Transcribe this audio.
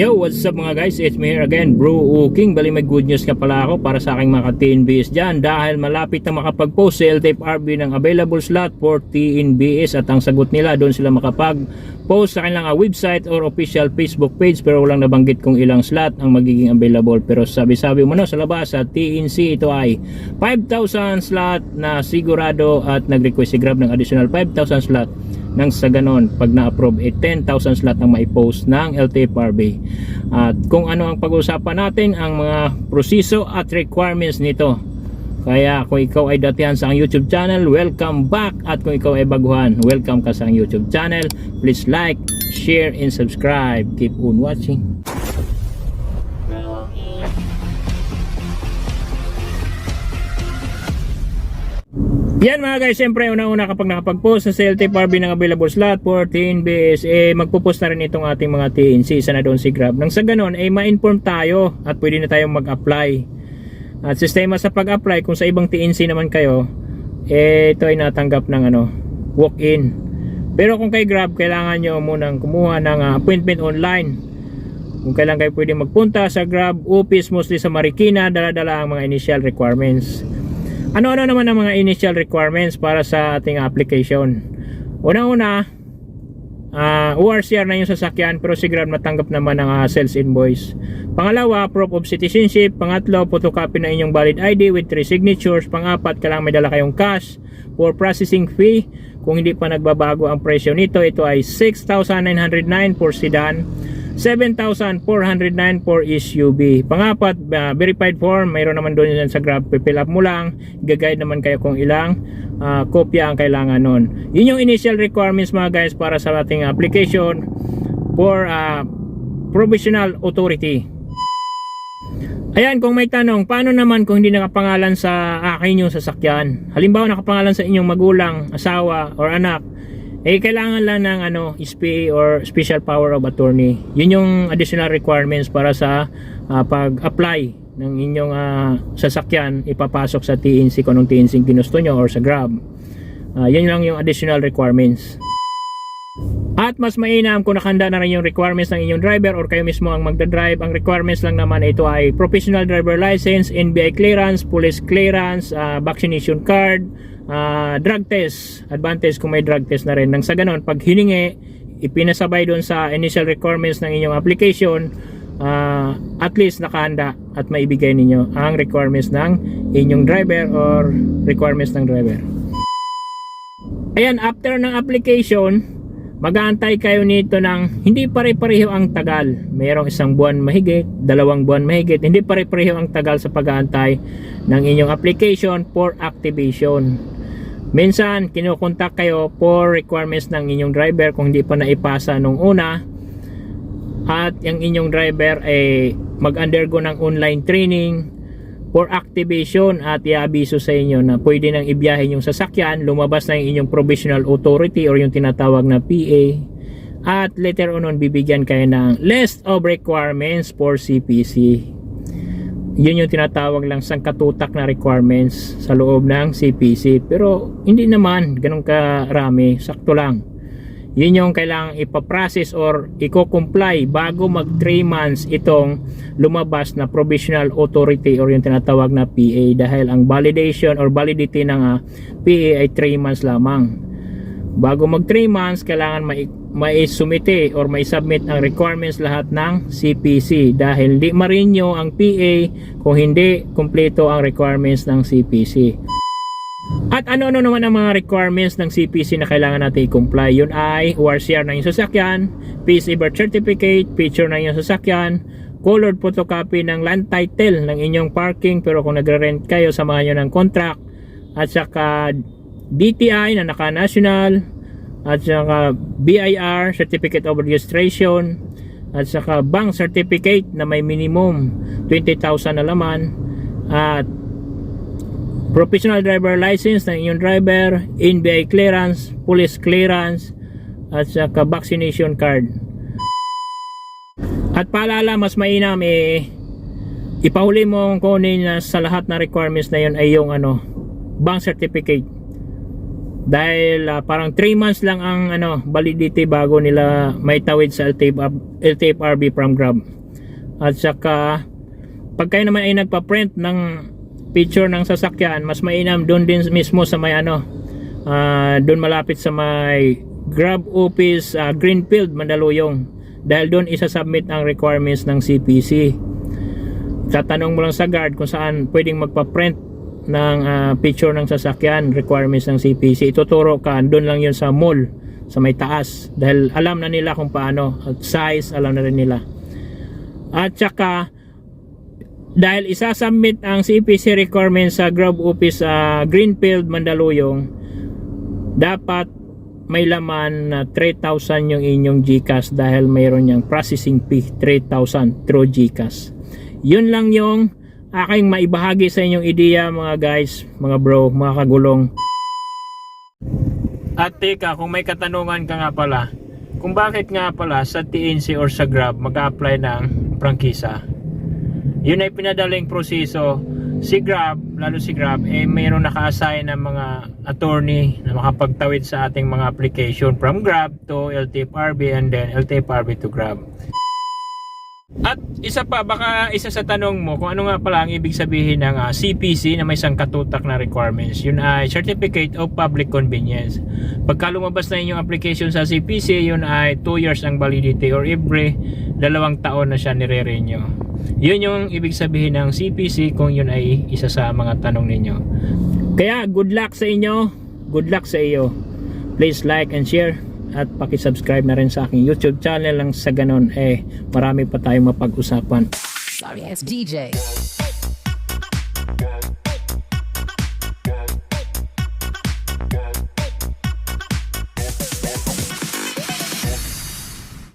Yo, what's up mga guys? It's me here again, Bro King. Bali may good news ka pala ako para sa aking mga TNBS dyan dahil malapit na makapag-post si LTIP RB ng available slot for TNBS at ang sagot nila doon sila makapag-post sa kanilang ah, website or official Facebook page pero walang nabanggit kung ilang slot ang magiging available pero sabi-sabi mo no sa labas sa TNC ito ay 5,000 slot na sigurado at nag-request si Grab ng additional 5,000 slot nang sa ganon pag na-approve eh 10,000 slot ang maipost ng LTFRB at kung ano ang pag-uusapan natin ang mga proseso at requirements nito. Kaya kung ikaw ay datihan sa ang YouTube channel welcome back. At kung ikaw ay baguhan welcome ka sa ang YouTube channel. Please like, share and subscribe. Keep on watching Yan mga guys, siyempre una-una kapag nakapag-post sa CLT Barbie ng available slot for TNBS, eh magpo-post na rin itong ating mga TNC, isa na doon si Grab. Nang sa ganun, eh ma-inform tayo at pwede na tayong mag-apply. At sistema sa pag-apply, kung sa ibang TNC naman kayo, eh ito ay natanggap ng ano, walk-in. Pero kung kay Grab, kailangan nyo munang kumuha ng ah, appointment online. Kung kailan kayo pwede magpunta sa Grab office, mostly sa Marikina, dala-dala ang mga initial requirements. Ano-ano naman ang mga initial requirements para sa ating application? Una-una, uh, ORCR na yung sasakyan pero si Grab natanggap naman ng ah, sales invoice. Pangalawa, proof of citizenship. Pangatlo, photocopy na inyong valid ID with three signatures. Pangapat, kailangan may dala kayong cash for processing fee. Kung hindi pa nagbabago ang presyo nito, ito ay 6,909 for sedan. 7,409 for SUV. Pangapat, uh, verified form, mayroon naman doon yan sa Grab, pipill up mo lang, gagayad naman kayo kung ilang uh, kopya ang kailangan nun. Yun yung initial requirements mga guys para sa ating application for uh, provisional authority. Ayan, kung may tanong, paano naman kung hindi nakapangalan sa akin yung sasakyan? Halimbawa, nakapangalan sa inyong magulang, asawa, or anak, eh kailangan lang ng ano SPA or special power of attorney. Yun yung additional requirements para sa ah, pag-apply ng inyong ah, sasakyan ipapasok sa TNC kung anong TNC ginusto nyo or sa Grab. Ah, yun lang yung additional requirements at mas mainam kung nakanda na rin yung requirements ng inyong driver or kayo mismo ang magdadrive. Ang requirements lang naman ito ay professional driver license, NBI clearance, police clearance, ah, vaccination card, ah, drug test, advantage kung may drug test na rin. Nang sa ganon, pag hiningi, ipinasabay doon sa initial requirements ng inyong application, ah, at least nakahanda at maibigay ninyo ang requirements ng inyong driver or requirements ng driver. Ayan, after ng application, mag-aantay kayo nito ng hindi pare-pareho ang tagal. Mayroong isang buwan mahigit, dalawang buwan mahigit. Hindi pare-pareho ang tagal sa pag-aantay ng inyong application for activation. Minsan, kinukontak kayo for requirements ng inyong driver kung hindi pa naipasa nung una. At yung inyong driver ay mag-undergo ng online training for activation at iabiso sa inyo na pwede nang ibiyahin yung sasakyan, lumabas na yung inyong provisional authority or yung tinatawag na PA at later on, bibigyan kayo ng list of requirements for CPC. Yun yung tinatawag lang sang katutak na requirements sa loob ng CPC. Pero hindi naman ganun karami, sakto lang. Yun yung kailangang ipaprocess or i-comply bago mag 3 months itong lumabas na provisional authority or yung tinatawag na PA dahil ang validation or validity ng ah, PA ay 3 months lamang. Bago mag 3 months, kailangan mai mai-sumite or mai-submit ang requirements lahat ng CPC dahil di marinyo ang PA kung hindi kumpleto ang requirements ng CPC. At ano-ano naman ang mga requirements ng CPC na kailangan natin i-comply? Yun ay ORCR na yung sasakyan, PSA birth certificate, picture na yung sasakyan, colored photocopy ng land title ng inyong parking pero kung nagre-rent kayo, samahan nyo ng contract at saka DTI na naka-national at saka BIR, Certificate of Registration at saka bank certificate na may minimum 20,000 na laman at professional driver license ng inyong driver, NBI clearance, police clearance, at saka vaccination card. At paalala, mas mainam eh, ipahuli mo kunin na sa lahat na requirements na yun ay yung ano, bank certificate. dahil ah, parang 3 months lang ang ano validity bago nila may tawid sa LTF, LTFRB from Grab at saka pag kayo naman ay nagpa-print ng picture ng sasakyan mas mainam doon din mismo sa may ano ah, doon malapit sa may Grab office ah, Greenfield Mandaluyong. Dahil doon isa-submit ang requirements ng CPC tatanong mo lang sa guard kung saan pwedeng magpa-print ng ah, picture ng sasakyan requirements ng CPC ituturo ka doon lang yun sa mall sa may taas. Dahil alam na nila kung paano. Size alam na rin nila. At saka dahil isasubmit ang CPC requirements sa Grab Office sa Greenfield, Mandaluyong dapat may laman na 3,000 yung inyong GCash dahil mayroon niyang processing fee 3,000 through GCash yun lang yung aking maibahagi sa inyong ideya mga guys, mga bro, mga kagulong. At teka, kung may katanungan ka nga pala, kung bakit nga pala sa TNC or sa Grab mag-apply ng prangkisa. Yun ay pinadaling proseso. Si Grab, lalo si Grab, eh mayroon naka-assign ng mga attorney na makapagtawid sa ating mga application from Grab to LTFRB and then LTFRB to Grab. At isa pa, baka isa sa tanong mo kung ano nga pala ang ibig sabihin ng ah, CPC na may isang katutak na requirements. Yun ay Certificate of Public Convenience. Pagka lumabas na inyong application sa CPC, yun ay 2 years ang validity or every dalawang taon na siya nire-renew. Yun yung ibig sabihin ng CPC kung yun ay isa sa mga tanong ninyo. Kaya good luck sa inyo, good luck sa iyo. Please like and share at paki-subscribe na rin sa aking YouTube channel lang sa ganon eh marami pa tayong mapag-usapan. Sorry ass DJ.